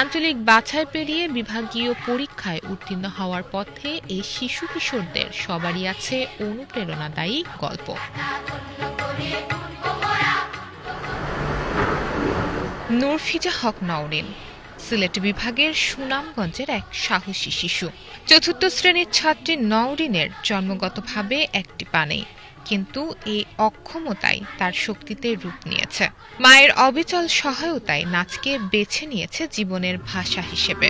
আঞ্চলিক বাছাই পেরিয়ে বিভাগীয় পরীক্ষায় উত্তীর্ণ হওয়ার পথে এই শিশু কিশোরদের সবারই আছে অনুপ্রেরণাদায়ী গল্প। নূরফিজা হক নওরিন, সিলেট বিভাগের সুনামগঞ্জের এক সাহসী শিশু। চতুর্থ শ্রেণির ছাত্রী নওরিনের জন্মগতভাবে একটি পা নেই কিন্তু এই অক্ষমতাই তার শক্তিতে রূপ নিয়েছে। মায়ের অবিচল সহায়তায় নাচকে বেছে নিয়েছে জীবনের ভাষা হিসেবে।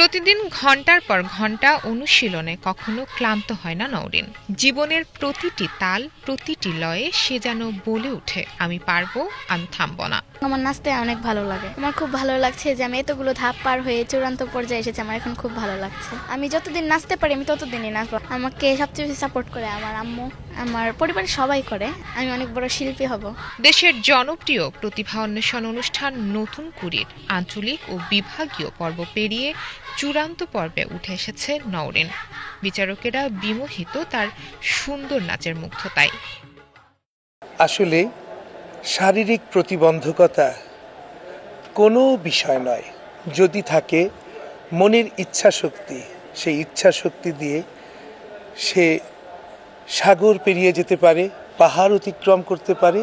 প্রতিদিন ঘণ্টার পর ঘণ্টা অনুশীলনে কখনো ক্লান্ত হয় না নওরিন। জীবনের প্রতিটি তাল, প্রতিটি লয়ে সে যেন বলে ওঠে, আমি পারব, আমি থামবো না। আমার নাচতে অনেক ভালো লাগে। আমার খুব ভালো লাগছে যে আমি এতগুলো ধাপ পার হয়ে চূড়ান্ত পর্যায়ে এসেছি, আমার এখন খুব ভালো লাগছে। আমি যতদিন নাচতে পারি, আমি ততদিনই নাচবো। আমাকে সবচেয়ে বেশি সাপোর্ট করে আমার আম্মু। আমার পরিবারের সবাই করে আমি অনেক বড় শিল্পী হব। দেশের জনপ্রিয় প্রতিভা অন্বেষণ অনুষ্ঠান নতুন কুড়ির আঞ্চলিক ও বিভাগীয় পর্ব পেরিয়ে চূড়ান্ত পর্বে উঠে এসেছে নওরেন। বিচারকেরা বিমোহিত তার সুন্দর নাচের মুগ্ধতায়। আসলে শারীরিক প্রতিবন্ধকতা কোনো বিষয় নয়। যদি থাকে মনের ইচ্ছা শক্তি সেই ইচ্ছা শক্তি দিয়ে সে সাগর পেরিয়ে যেতে পারে, পাহাড় অতিক্রম করতে পারে,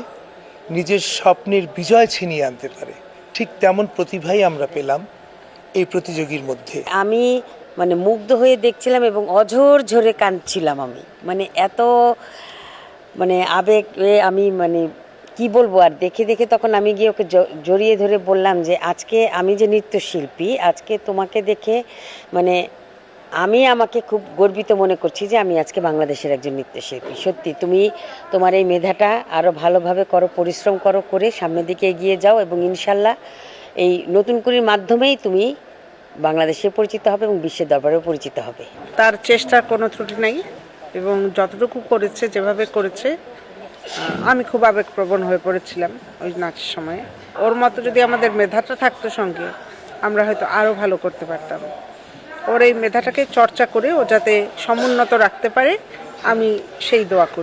নিজের স্বপ্নের বিজয় ছিনিয়ে আনতে পারে। ঠিক তেমন প্রতিভাই আমরা পেলাম এই প্রতিযোগীর মধ্যে। আমি মানে মুগ্ধ হয়ে দেখছিলাম এবং অঝোর ঝরে কাঁদছিলাম আমি। মানে এত মানে আবেগ আমি মানে কি বলব আর, দেখে দেখে তখন আমি গিয়ে ওকে জড়িয়ে ধরে বললাম যে, আজকে আমি যে নৃত্যশিল্পী, আজকে তোমাকে দেখে মানে আমি আমাকে খুব গর্বিত মনে করছি যে আমি আজকে বাংলাদেশের একজন নৃত্যশিল্পী। সত্যি, তুমি তোমার এই মেধাটা আরও ভালোভাবে করো, পরিশ্রম করো, করে সামনের দিকে এগিয়ে যাও এবং ইনশাল্লাহ এই নতুন করির মাধ্যমেই তুমি বাংলাদেশে পরিচিত হবে এবং বিশ্বের দরবারেও পরিচিত হবে। তার চেষ্টার কোনো ত্রুটি নাই এবং যতটুকু করেছে, যেভাবে করেছে আমি খুব আবেগপ্রবণ হয়ে পড়েছিলাম ওই নাচের সময়। ওর মতো যদি আমাদের মেধাটা থাকতো সঙ্গে, আমরা হয়তো আরও ভালো করতে পারতাম। ওর এই মেধাটাকে চর্চা করে ও যাতে সমুন্নত রাখতে পারে আমি সেই দোয়া করি।